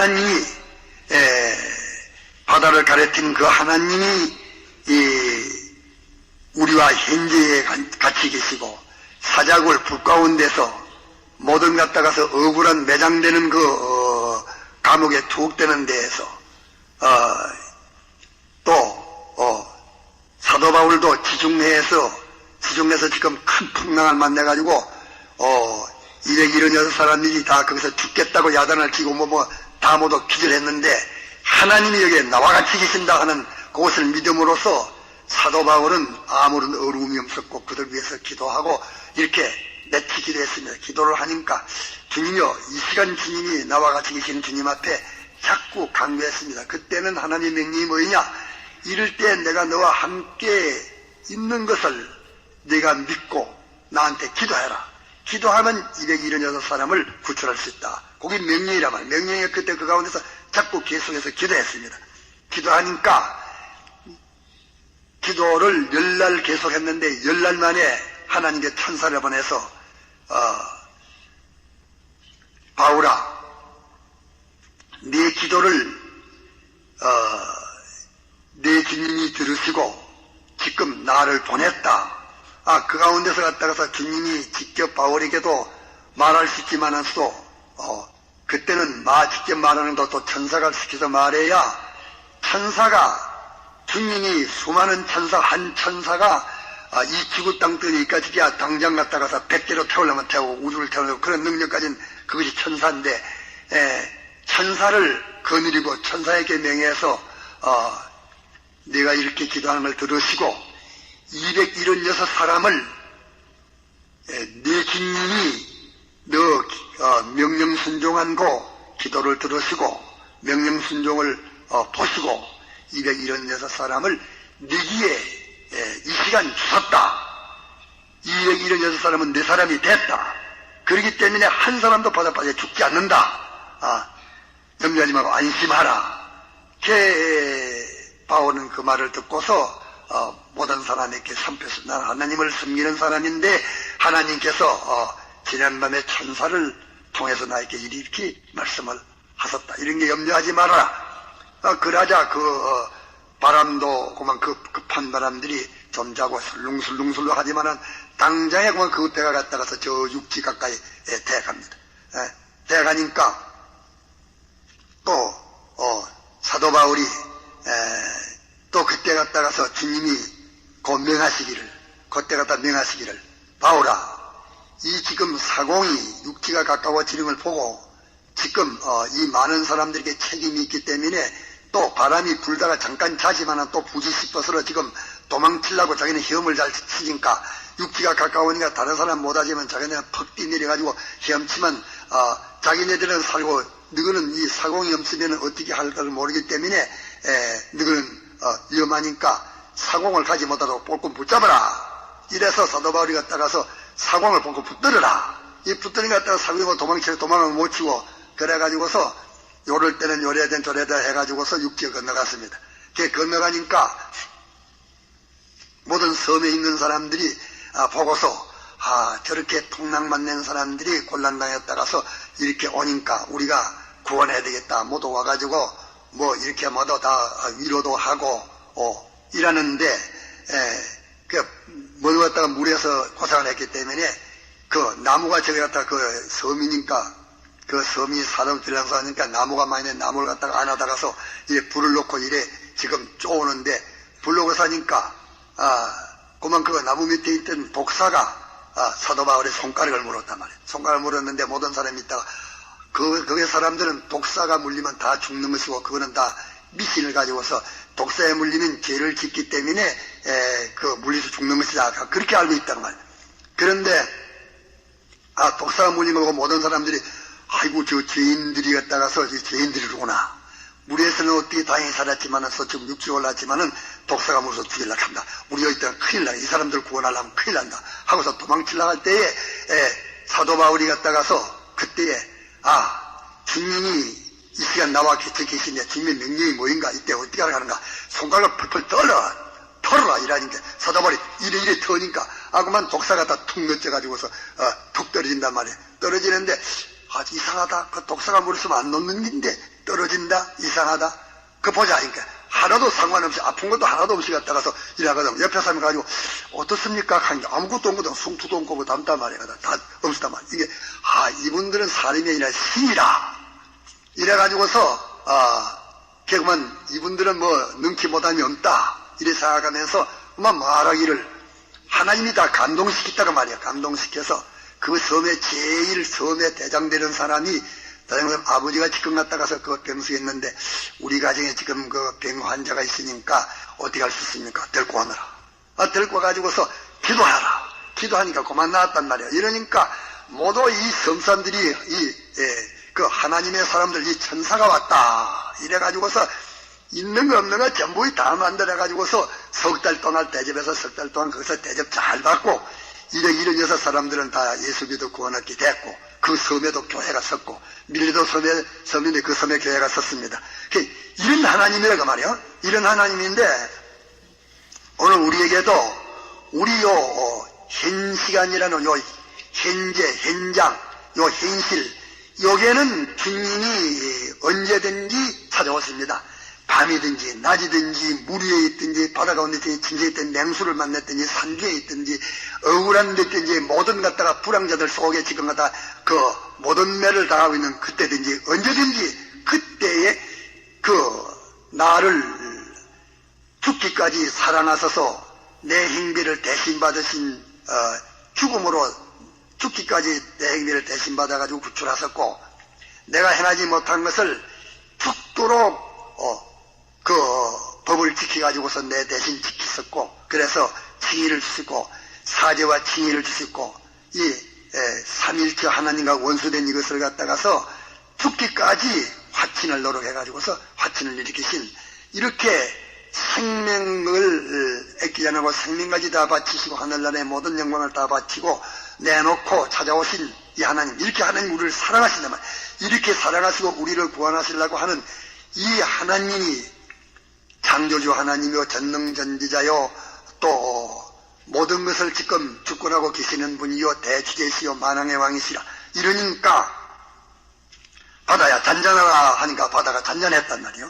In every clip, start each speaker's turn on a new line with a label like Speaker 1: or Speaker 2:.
Speaker 1: 그 하나님이 에, 바다를 가르친 그 하나님이 이, 우리와 현재에 가- 같이 계시고 사자굴 불 가운데서 모든 갖다가서 억울한 매장되는 그 어, 감옥에 투옥되는 데에서 어, 또 어, 사도 바울도 지중해에서 지중해에서 지금 큰 풍랑을 만나 가지고 어 276 사람들이 다 거기서 죽겠다고 야단을 치고 뭐 뭐 다 모두 기절했는데 하나님이 여기에 나와 같이 계신다 하는 그것을 믿음으로써 사도 바울은 아무런 어려움이 없었고 그들 위해서 기도하고 이렇게 내치 기도 했습니다. 기도를 하니까 주님이요 이 시간 주님이 나와 같이 계시는 주님 앞에 자꾸 강조했습니다. 그때는 하나님의 명령이 뭐냐? 이럴 때 내가 너와 함께 있는 것을 네가 믿고 나한테 기도해라. 기도하면 276사람을 구출할 수 있다. 그게 명령이란 말. 명령이 그때 그 가운데서 자꾸 계속해서 기도했습니다. 기도하니까 기도를 열날 계속했는데 열날 만에 하나님께 천사를 보내서 어, 바울아 네 기도를 어, 내 주님이 들으시고 지금 나를 보냈다. 아, 그 가운데서 갔다가서 주님이 직접 바울에게도 말할 수 있지만은도, 어, 그때는 마, 직접 말하는 것도 천사가 시켜서 말해야 천사가, 주님이 수많은 천사, 한 천사가 아, 이 지구 땅 뜨니까지 당장 갔다 가서 백개로 태우려면 태우고 우주를 태우고 그런 능력 가진 그것이 천사인데, 에, 천사를 거느리고 천사에게 명해서, 어, 내가 이렇게 기도하는 걸 들으시고 276 사람을 내 주님이 너 어, 명령 순종한 거 기도를 들으시고 명령 순종을 어, 보시고 276 사람을 내기에 에, 이 시간 주셨다. 276 사람은 내 사람이 됐다. 그렇기 때문에 한 사람도 바다바다에 죽지 않는다. 아, 염려하지 말고 안심하라. 개 바오는 그 말을 듣고서 어, 모든 사람에게 선표서 난 하나님을 섬기는 사람인데 하나님께서 어, 지난밤에 천사를 통해서 나에게 이렇게 말씀을 하셨다. 이런 게 염려하지 말아라. 어, 그러자 그 어, 바람도 그만 그 급한 바람들이 좀 자고 술렁술렁술렁 하지만은 당장에 그만 그 배가 갔다가서 저 육지 가까이 에, 대갑니다. 에, 대가니까 또 어, 사도 바울이 에, 또 그때 갔다가서 주님이 곧 명하시기를 그때 갔다 명하시기를 바울아 이 지금 사공이 육지가 가까워지는 걸 보고 지금 어, 이 많은 사람들에게 책임이 있기 때문에 또 바람이 불다가 잠깐 자지만은 또 부지 싶어서 지금 도망치려고 자기는 헤엄을 잘 치니까 육지가 가까우니까 다른 사람 못하지만 자기네는 퍽 뛰내려가지고 헤엄치면 어, 자기네들은 살고 너희는 이 사공이 없으면 어떻게 할까를 모르기 때문에 에, 너희는 어, 위험하니까 사공을 가지 못하도록 볼끔 붙잡아라. 이래서 사도 바울이 갔다가서 사공을 볼끔 붙들어라. 이것 갖다가 사공이 도망치고 도망을 못 치고 그래가지고서 요럴 때는 요래된 저래다 해가지고서 육지에 건너갔습니다. 걔 건너가니까 모든 섬에 있는 사람들이 아, 보고서 아 저렇게 풍랑만 낸 사람들이 곤란당했다가서 이렇게 오니까 우리가 구원해야 되겠다 모두 와가지고 뭐 이렇게 모두 다 위로도 하고 어, 이러는데 에, 그 모두 갖다가 물에서 고생을 했기 때문에 그 나무가 저기 갖다 그 섬이니까 그 섬이 사람 들어서 하니까 나무가 많이 된 나무를 갖다가 안아다가서 이래 불을 놓고 이래 지금 쪼오는데 불 놓고 사니까 아 그만 그 나무 밑에 있던 복사가 아, 사도 바울의 손가락을 물었단 말이에요. 손가락을 물었는데 모든 사람이 있다가 그, 그게 사람들은 독사가 물리면 다 죽는 것이고 그거는 다 미신을 가지고서 독사에 물리면 죄를 짓기 때문에 에, 그 물리서 죽는 것이다. 그렇게 알고 있단 말이에요. 그런데 아 독사가 물린 거고 모든 사람들이 아이고 저 죄인들이 갔다가서 저 죄인들이구나. 물에서는 어떻게 다행히 살았지만은 서쪽 육지 올랐지만은 독사가 물어서 죽이려고 한다. 우리 여기 있다가 큰일 나. 이 사람들 구원하려면 큰일 난다. 하고서 도망치려고 할 때에 에, 사도 바울이 갔다가서 그때에 아 주님이 이 시간 나와 곁에 계신데 주님의 명령이 뭐인가 이때 어떻게 하는가 손가락을 펄펄 떨어 털어라 이라니까 바울이 이래 이래 터니까 아 그만 독사가 다 툭 넣져가지고서 어, 툭 떨어진단 말이에요. 떨어지는데 아, 이상하다. 그 독사가 물 쓰면 안 녹는 긴데 떨어진다. 이상하다. 그 보자. 그러니까 하나도 상관없이 아픈 것도 하나도 없이 갔다 가서 일하거든. 옆에 사람 가지고 어떻습니까? 하는 게 아무것도 없거든. 숭투도 없고 뭐 담단 말이야. 다 없었단 말이야. 이게 아 이분들은 사람이 아니라 신이라. 이래가지고서 아 결국은 이분들은 뭐 능치 못함이 없다. 이래 생각하면서 그만 말하기를 하나님이 다 감동시켰다고 말이야. 감동시켜서 그 섬에 제일 섬에 대장되는 사람이 다른 아버지가 지금 갔다 가서 그 병수에 있는데 우리 가정에 지금 그 병 환자가 있으니까 어떻게 할 수 있습니까? 데리고 오너라. 아, 데리고 와가지고서 기도하라. 기도하니까 그만 나왔단 말이야. 이러니까 모두 이 섬사람들이 이, 예, 그 하나님의 사람들 이 천사가 왔다. 이래가지고서 있는 거 없는 거 전부 다 만들어가지고서 석 달 동안 대접해서 석 달 동안 거기서 대접 잘 받고 이런 이런 여섯 사람들은 다 예수 믿어 구원받게 됐고 그 섬에도 교회가 섰고 밀리도 섬에 섬인데 그 섬에 교회가 섰습니다. 그 이런 하나님이라고 말이요. 이런 하나님인데 오늘 우리에게도 우리 요, 어, 현 시간이라는 요 현재, 현장, 요 현실, 여기에는 주님이 언제든지 찾아오십니다. 밤이든지, 낮이든지, 물 위에 있든지, 바다 가운데 진지에 있든지, 냉수를 만났든지, 산 위에 있든지, 억울한 데 있든지, 모든 갖다가 불황자들 속에 지금 갖다 그 모든 매를 당하고 있는 그때든지, 언제든지, 그때에 그 나를 죽기까지 살아나서서 내 행비를 대신 받으신 어, 죽음으로 죽기까지 내 행비를 대신 받아가지고 구출하셨고 내가 행하지 못한 것을 죽도록 어, 그 법을 지켜가지고서 내 대신 지키셨고 그래서 칭의를 주시고 사죄와 칭의를 주시고 이 에, 삼일체 하나님과 원수된 이것을 갖다가서 죽기까지 화친을 노력해가지고서 화친을 일으키신 이렇게 생명을 애끼지 않고 생명까지 다 바치시고 하늘나라의 모든 영광을 다 바치고 내놓고 찾아오신 이 하나님 이렇게 하나님 우리를 사랑하신단 말이야 이렇게 사랑하시고 우리를 구원하시려고 하는 이 하나님이 창조주 하나님이요 전능전지자요 또 모든 것을 지금 주권하고 계시는 분이요 대주제시요 만왕의 왕이시라 이러니까 바다야 잔잔하라 하니까 바다가 잔잔했단 말이요.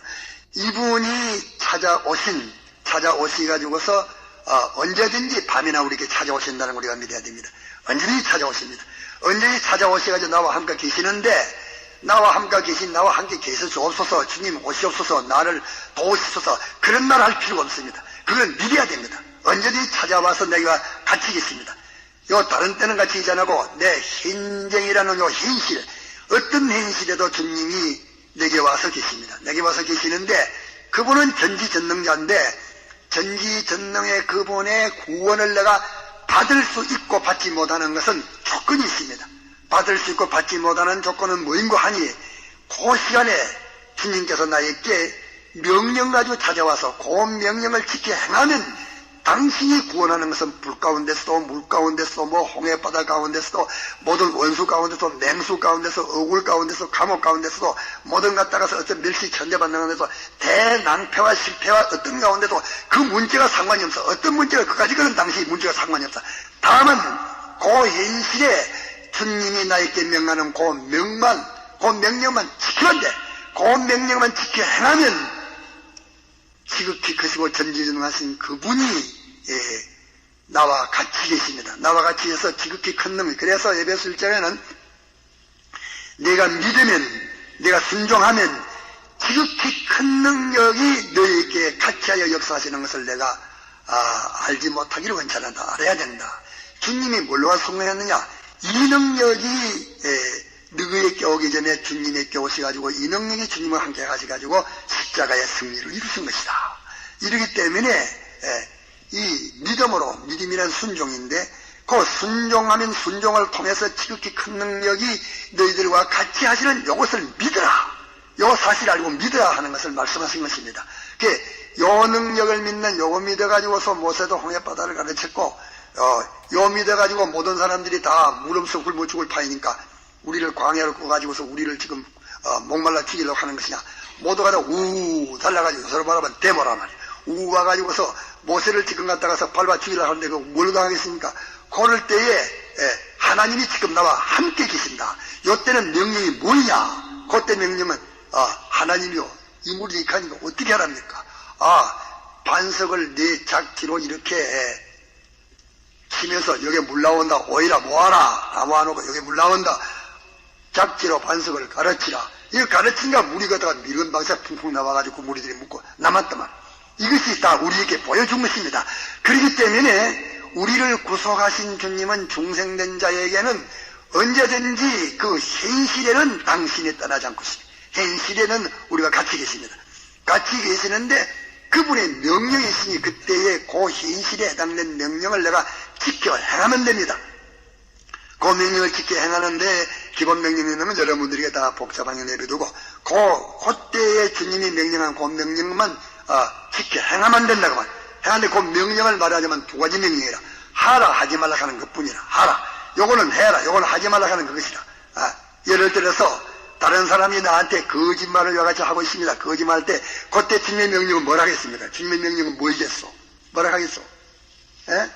Speaker 1: 이분이 찾아오신 찾아오시 가지고서 어, 언제든지 밤이나 우리에게 찾아오신다는 걸 우리가 믿어야 됩니다. 언제든지 찾아오십니다. 언제든지 찾아오셔가지고 나와 함께 계시는데 나와 함께 계신 나와 함께 계셔 주옵소서 주님 오시옵소서 나를 도우시소서 그런 말 할 필요가 없습니다. 그걸 믿어야 됩니다. 언제든지 찾아와서 내가 같이 계십니다. 요 다른 때는 같이 있지 않고 내 현정이라는 요 현실 어떤 현실에도 주님이 내게 와서 계십니다. 내게 와서 계시는데 그분은 전지전능자인데 전지전능의 그분의 구원을 내가 받을 수 있고 받지 못하는 것은 조건이 있습니다. 받을 수 있고 받지 못하는 조건은 뭐인고 하니 그 시간에 주님께서 나에게 명령 가지고 찾아와서 그 명령을 지켜 행하면 당신이 구원하는 것은 불 가운데서도 물 가운데서도 뭐 홍해바다 가운데서도 모든 원수 가운데서 맹수 가운데서 억울 가운데서 감옥 가운데서도 모든 갖다가서 어떤 멸시 천대받는 가운데서 대낭패와 실패와 어떤 가운데도 그 문제가 상관이 없어. 어떤 문제가 그까지 그는 당시 문제가 상관이 없어. 다음은 그 현실에 주님이 나에게 명하는 그 명만 그 명령만 지키면 돼그 명령만 지켜 행하면 지극히 크시고 전지전능하신 그분이 예, 나와 같이 계십니다. 나와 같이 해서 지극히 큰 놈이 그래서 예배수 1장에는 내가 믿으면 내가 순종하면 지극히 큰 능력이 너희에게 같이하여 역사하시는 것을 내가 아, 알지 못하기를 원찮한다. 알아야 된다. 주님이 뭘로 성공했느냐? 이 능력이 예, 너희에게 오기 전에 주님에게 오셔가지고 이 능력이 주님과 함께 가셔가지고 십자가의 승리를 이루신 것이다. 이러기 때문에 예, 이 믿음으로 믿음이란 순종인데 그 순종하면 순종을 통해서 지극히 큰 능력이 너희들과 같이 하시는 이것을 믿어라. 요 사실 알고 믿어야 하는 것을 말씀하신 것입니다. 그, 요 능력을 믿는 요거 믿어가지고서 모세도 홍해바다를 가르쳤고, 어, 요 믿어가지고 모든 사람들이 다 물음속 굶어 죽을 파이니까 우리를 광야로 꺼가지고서 우리를 지금, 어, 목말라 죽이려고 하는 것이냐. 모두가 다 우 달라가지고 서로 바라보면 데모라 말이야. 우 와 가지고서 모세를 지금 갖다가서 밟아 죽이려고 하는데 그뭘 당하겠습니까? 그럴 때에 예, 하나님이 지금 나와 함께 계신다. 요때는 명령이 뭐냐? 그때 명령은 아, 하나님이요. 이 물이 익하니까 어떻게 하랍니까? 아, 반석을 네 작지로 이렇게 치면서 여기 물 나온다. 오이라 모아라. 나무 안 오고 여기 물 나온다. 작지로 반석을 가르치라. 이거 가르친가 물이 가다가 미른 방사 풍풍 나와가지고 그 무리들이 묻고 남았더만. 이것이 다 우리에게 보여준 것입니다. 그렇기 때문에 우리를 구속하신 주님은 중생된 자에게는 언제든지 그 현실에는 당신이 떠나지 않고 있습니다. 현실에는 우리가 같이 계십니다. 같이 계시는데 그분의 명령이 있으니 그때의 그 현실에 해당된 명령을 내가 지켜 행하면 됩니다. 그 명령을 지켜 행하는데 기본 명령에는 여러분들에게 다 복잡하게 내려두고 그 그때의 주님이 명령한 그 명령만 어, 지켜 행하면 된다고 말. 행하는데 그 명령을 말하자면 두 가지 명령이라 하라 하지 말라 하는 것뿐이라 하라. 요거는 해라. 요거는 하지 말라 하는 그것이라. 아, 예를 들어서 다른 사람이 나한테 거짓말을 여같이 하고 있습니다. 거짓말 때 그때 주님의 명령은 뭐라 하겠습니까? 주님의 명령은 뭐이겠소? 뭐라 하겠소? 예?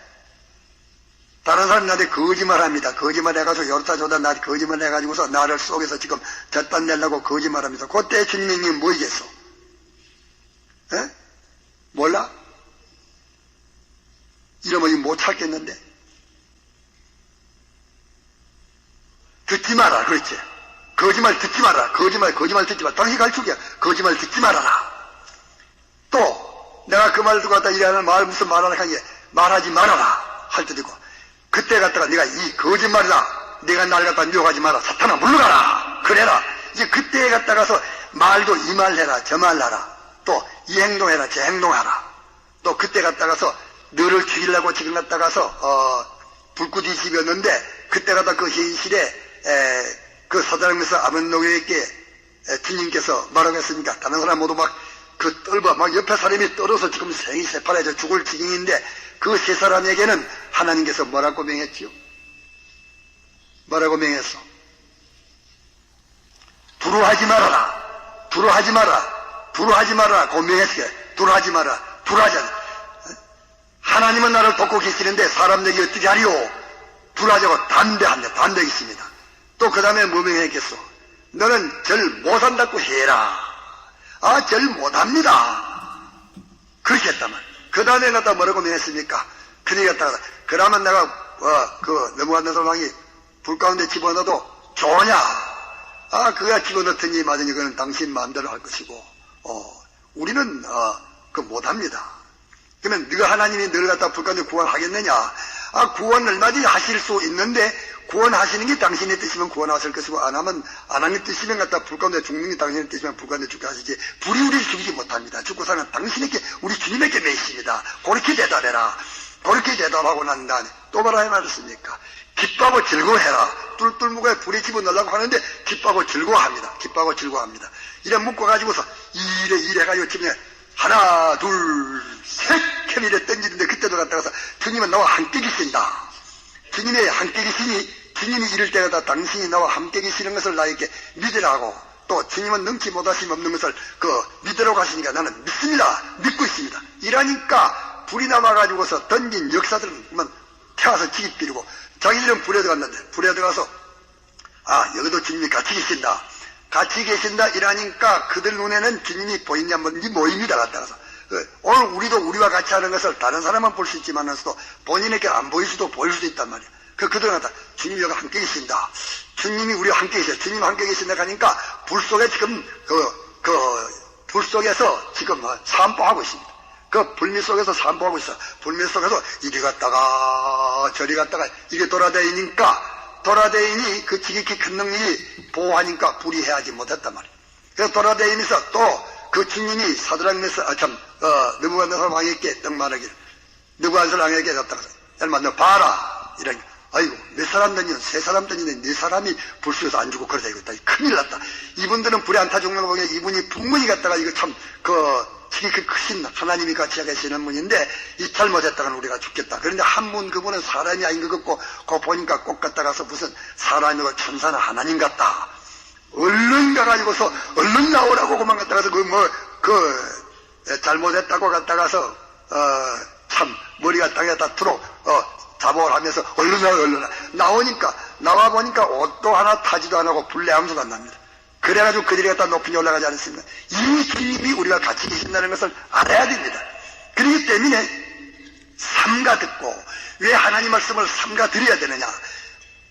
Speaker 1: 다른 사람이 나한테 거짓말 합니다. 거짓말 해가지고 요렇다 저다 나한테 거짓말 해가지고서 나를 속에서 지금 젖반 내려고 거짓말 합니다. 그때 주님의 명령은 뭐이겠소? 예? 몰라? 이러면 못 찾겠는데? 듣지 마라, 그렇지. 거짓말 듣지 마라. 거짓말, 거짓말 듣지 마라. 당신 갈축이야. 거짓말 듣지 말아라. 또, 내가 그말 듣고 왔다 이래하는 말, 무슨 말 하나 하게 말하지 말아라. 할 때도 있고. 그때 갔다가 네가 이 거짓말이다. 네가 날 갖다 미워하지 마라. 사탄아, 물러가라. 그래라. 이제 그때에 갔다가서 말도 이 말 해라. 저말 하라. 또, 이 행동해라. 저 행동하라. 또 그때 갔다가서 너를 죽이려고 지금 갔다가서, 어, 불꽃이 집었는데, 그때 가다 그 현실에, 에, 그 사장님에서 아벤노에게 에, 주님께서 했습니까? 다른 사람 모두 막 그 떨봐 막 옆에 사람이 떨어서 지금 생이 새파래져 죽을 지경인데 그 세 사람에게는 하나님께서 뭐라고 명했지요? 뭐라고 명했어? 두루하지 말아라. 두루하지 마라. 두루하지 마라. 고 명했어요. 두루하지 마라. 두루하지 않아. 하나님은 나를 돕고 계시는데 사람들이 어떻게 하리요? 두루하자고 담대한다. 담대 있습니다. 또 그 다음에 뭐 명했겠어? 너는 절 못한다고 해라. 아, 절 못합니다. 그렇게 했다만. 그 다음에 갖다 뭐라고 명했습니까? 그니 갖다가, 그러면 내가, 어, 그, 넘어간다서 왕이 불 가운데 집어넣어도 좋으냐? 아, 그가 집어넣더니 맞으니 그는 당신 마음대로 할 것이고, 어, 우리는, 어, 그 못합니다. 그러면 네가 하나님이 너를 갖다 불 가운데 구원하겠느냐? 아, 구원 얼마든지 하실 수 있는데, 구원하시는 게 당신의 뜻이면 구원하실 것이고, 안 하면, 안 하는 뜻이면 갖다 불 가운데 죽는 게 당신의 뜻이면 불 가운데 죽게 하시지, 불이 우리를 죽이지 못합니다. 죽고 사는 당신에게, 우리 주님에게 매십니다. 그렇게 대답해라. 그렇게 대답하고 난 다음에, 또 뭐라 해 말했습니까? 기뻐하고 즐거워해라. 뚫뚫무가에 불에 집어넣으려고 하는데, 기뻐하고 즐거워합니다. 기뻐하고 즐거워합니다. 이래 묶어가지고서, 이래, 이래 가지고 집에, 하나, 둘, 셋! 캐미래 던지는데, 그때도 갔다가서, 주님은 나와 함께 계신다. 주님의 함께 계시니 주님이 이럴 때마다 당신이 나와 함께 계시는 것을 나에게 믿으라고 또 주님은 능치 못하심 없는 것을 그 믿으라고 하시니까 나는 믿습니다. 믿고 있습니다. 이러니까 불이 남아가지고서 던진 역사들은 태워서 지기 비리고 자기들은 불에 들어갔는데 불에 들어가서 아 여기도 주님이 같이 계신다. 같이 계신다 이러니까 그들 눈에는 주님이 보이냐 뭔지 모입니다 따라서 오늘 우리도 우리와 같이 하는 것을 다른 사람만 볼수 있지만서도 본인에게 안 보일 수도 보일 수도 있단 말이야. 그 그들은 다 주님이 여기 함께 계신다. 주님이 우리와 함께 계셔 주님 함께 계신다 하니까 불 속에 지금 그 그 불 속에서 지금 뭐 산보하고 있습니다. 그 불미 속에서 산보하고 있어. 불미 속에서 이리 갔다가 저리 갔다가 이게 돌아다니니까 돌아다니니 그 지극히 큰 능력이 보호하니까 불이 해하지 못했단 말이야. 그래서 돌아다니면서 또 그 주님이 사드랑메스 아참 어, 느부갓네살 왕에게 떡 말하기를 느부갓네살 왕에게 갔다가 얼마 너 봐라 이러니 아이고 몇 사람 던지는 세 사람 던지는데 네 사람이 불수에서 안 죽고 그러다 이거 다. 큰일 났다. 이분들은 불에 안 타 죽는 거 보면 이분이 분명히 갔다가 이거 참그 지극히 크신 하나님이 같이 계시는 분인데 이 잘못했다가는 우리가 죽겠다. 그런데 한분 그분은 사람이 아닌 것 같고 그 보니까 꼭 갔다 가서 무슨 사람이고 천사나 하나님 같다. 얼른 가가지고서 얼른 나오라고 그만 갔다 가서 그 뭐 그 잘못했다고 갔다 가서 어 참 머리가 땅에다 들어 어 자복을 하면서 얼른 나와 얼른 나 나오니까 나와 보니까 옷도 하나 타지도 안 하고 안 납니다. 그래가지고 그들이 갖다 높이 올라가지 않습니까? 이 주님이 우리가 같이 계신다는 것을 알아야 됩니다. 그렇기 때문에 삼가 듣고 왜 하나님 말씀을 삼가 드려야 되느냐?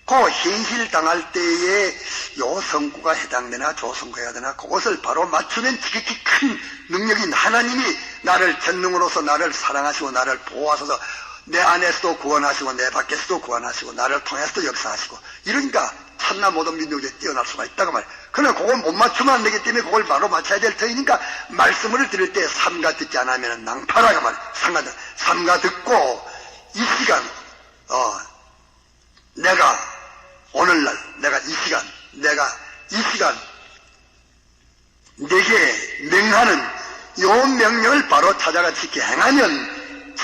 Speaker 1: 그 현실 당할 때에 요 성구가 해당되나 저 성구가 해야 되나 그것을 바로 맞추면 지극히 큰 능력인 하나님이 나를 전능으로서 나를 사랑하시고 나를 보호하셔서 내 안에서도 구원하시고 내 밖에서도 구원하시고 나를 통해서도 역사하시고 이러니까 참나 모든 민족에 뛰어날 수가 있다고 말이에요. 그러나 그걸 못 맞추면 안 되기 때문에 그걸 바로 맞춰야 될 터이니까 말씀을 들을 때 삼가 듣지 않으면 낭파라고 말이에요. 삼가, 듣- 삼가 듣고 이 시간 어, 내가 오늘날 내가 이 시간 내가 이 시간 내게 명하는 요 명령을 바로 찾아가 지켜 행하면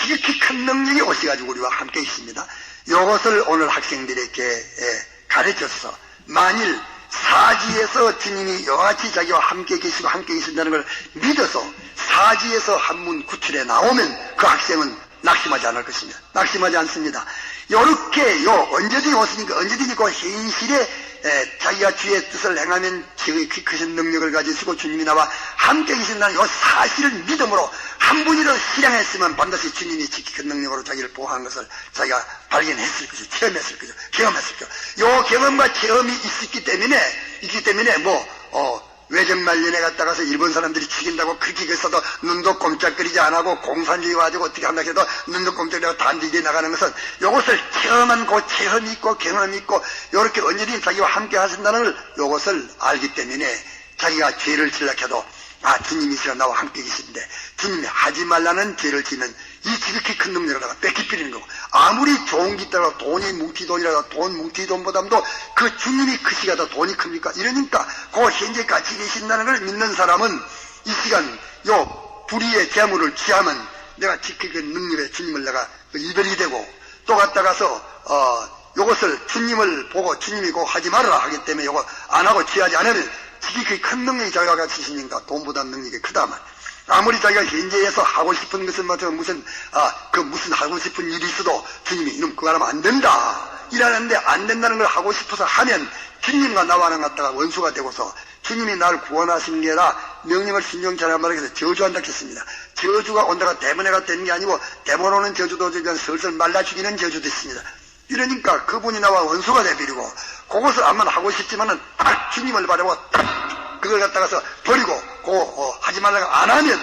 Speaker 1: 지극히 큰 능력이 오셔가지고 우리와 함께 있습니다. 이것을 오늘 학생들에게 예, 가르쳐서 만일 사지에서 주님이 여같이 자기와 함께 계시고 함께 계신다는 걸 믿어서 사지에서 한문 구출에 나오면 그 학생은 낙심하지 않을 것입니다. 낙심하지 않습니다. 요렇게 요 언제든지 오시니까 언제든지 그 현실에 에, 자기가 주의 뜻을 행하면 지극히 크신 능력을 가지시고 주님이 나와 함께 계신다는 요 사실을 믿음으로 한 분이라도 실행했으면 반드시 주님이 큰 능력으로 자기를 보호한 것을 자기가 발견했을 것이죠. 체험했을 거죠. 경험했을 거죠. 요 경험과 체험이 있었기 때문에 있기 때문에 뭐 어, 외정말년에 갔다 가서 일본 사람들이 죽인다고 그렇게 했어도 눈도 꼼짝거리지 안 하고 공산주의 가지고 어떻게 한다 해도 눈도 꼼짝거리고 단디게 나가는 것은 이것을 체험한 그 체험이 있고 경험이 있고 이렇게 언제든지 자기와 함께 하신다는 걸 이것을 알기 때문에 자기가 죄를 질락해도 아 주님이시라 나와 함께 계신데 주님이 하지 말라는 죄를 지면 이 지극히 큰 능력을 내가 뺏기버리는 거고 아무리 좋은 게 있다고 돈이 뭉티돈이라도 돈 뭉티돈보다도 그 주님이 크시가 더 돈이 큽니까? 이러니까 그 현재 같이 계신다는 걸 믿는 사람은 이 시간 요 불의의 재물을 취하면 내가 지극히 그 능력의 주님을 내가 그 이별이 되고 또 갔다 가서 어 요것을 주님을 보고 주님이 고 하지 말아라 하기 때문에 요거 안 하고 취하지 않으면 지극히 큰 능력이 자기가 있으니까 돈보다 능력이 크다 말. 아무리 자기가 현재에서 하고 싶은 것은 맞죠 무슨 아 그 무슨 하고 싶은 일이 있어도 주님이 이놈 그거 하면 안 된다 이라는데 안 된다는 걸 하고 싶어서 하면 주님과 나와는 갔다가 원수가 되고서 주님이 나를 구원하신 게 아니라 명령을 신경치 않은 말에 서 저주한다 했습니다. 저주가 온다가 대문에가 되는 게 아니고 대문 오는 저주도 그냥 슬슬 말라 죽이는 저주도 있습니다. 이러니까 그분이 나와 원수가 돼버리고 그것을 안만 하고 싶지만은 딱 주님을 바라고 딱 그걸 갖다가서 버리고 그 어, 하지 말라고 안 하면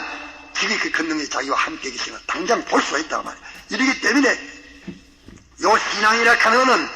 Speaker 1: 지극히 큰 능력이 자기와 함께 계시는 걸 당장 볼 수가 있단 말이에요. 이러기 때문에 요 신앙이라 하는 거는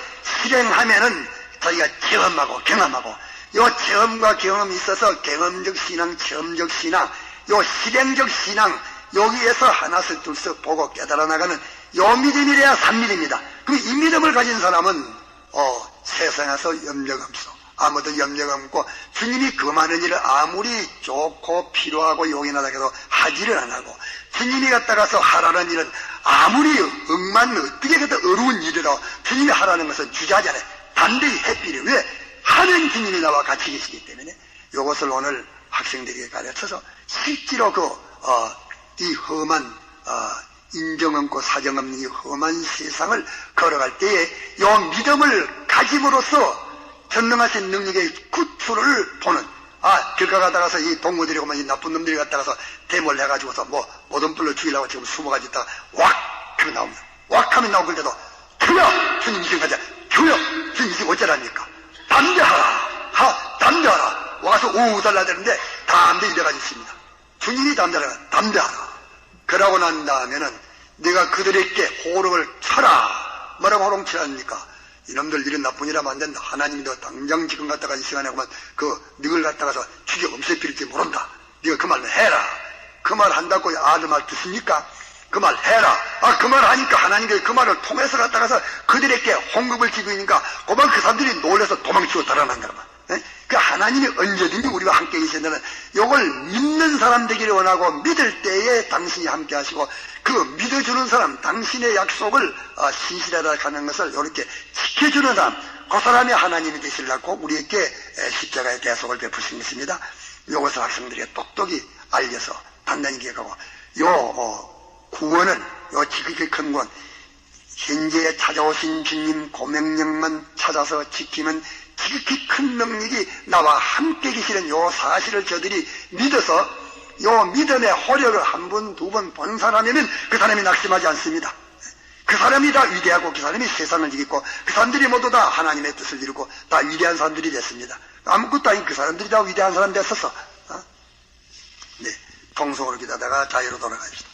Speaker 1: 실행하면은 자기가 체험하고 경험하고 요 체험과 경험이 있어서 경험적 신앙, 체험적 신앙, 요 실행적 신앙 여기에서 하나씩 둘씩 보고 깨달아 나가는 요 믿음이래야 산밀입니다. 그럼 이 믿음을 가진 사람은 어, 세상에서 염려가 없어. 아무도 염려가 없고 주님이 그 많은 일을 아무리 좋고 필요하고 용인하다 해도 하지를 안 하고 주님이 갔다가서 하라는 일은 아무리 억만 어떻게 해도 어려운 일이라 주님이 하라는 것은 주저하잖아요. 단대히 해필이 왜? 하는 주님이 나와 같이 계시기 때문에 이것을 오늘 학생들에게 가르쳐서 실제로 그, 어, 이 험한, 어, 인정 없고 사정 없는 이 험한 세상을 걸어갈 때에 이 믿음을 가짐으로써 전능하신 능력의 구출을 보는 아 길가 가다가서 이 동무들이고 뭐이 나쁜 놈들이 갔다가서 대모를 해가지고서 뭐 모든 불로 죽이려고 지금 숨어가지고 있다가 왁! 하면 나옵니다. 왁! 하면 나올 때도 주여 주님 이승 가자. 주여 주님 이승 어쩌랍니까? 담대하라! 하! 담대하라! 와서 우우 달라대는데 담대 이래가지고 있습니다. 주님이 담대하라. 담대하라 그러고 난 다음에는 내가 그들에게 호롱을 쳐라 뭐라고 호롱 치랍니까 이놈들 이런 나쁜 일 하면 안 된다. 하나님이 너 당장 지금 갔다가 이 시간에 오면 그 늙을 갖다가서 죽여 없애버릴지 모른다. 네가 그 말을 해라. 그 말 한다고 아들 말 듣습니까? 그 말 해라. 아, 그 말 하니까 하나님께 그 말을 통해서 갔다가서 그들에게 홍급을 지고 있으니까 그만 그 사람들이 놀래서 도망치고 달아난다는 말. 예? 그 하나님이 언제든지 우리와 함께 계신다는 요걸 믿는 사람 되기를 원하고 믿을 때에 당신이 함께 하시고 그 믿어주는 사람 당신의 약속을 어, 신실하다 하는 것을 이렇게 지켜주는 사람 그 사람이 하나님이 되시려고 우리에게 에, 십자가의 대속을 베푸신 것입니다. 이것을 학생들에게 똑똑히 알려서 단단히 기억하고 요 어, 구원은 요 지극히 큰 구원 현재 찾아오신 주님 고명령만 찾아서 지키면 지극히 큰 능력이 나와 함께 계시는 요 사실을 저들이 믿어서 요 믿음의 호력을 한 번, 두 번 본 사람이면 그 사람이 낙심하지 않습니다. 그 사람이 다 위대하고 그 사람이 세상을 이겼고 그 사람들이 모두 다 하나님의 뜻을 이루고 다 위대한 사람들이 됐습니다. 아무것도 아닌 그 사람들이 다 위대한 사람 됐었어. 어? 네, 통속으로 기다다가 자유로 돌아가십시다.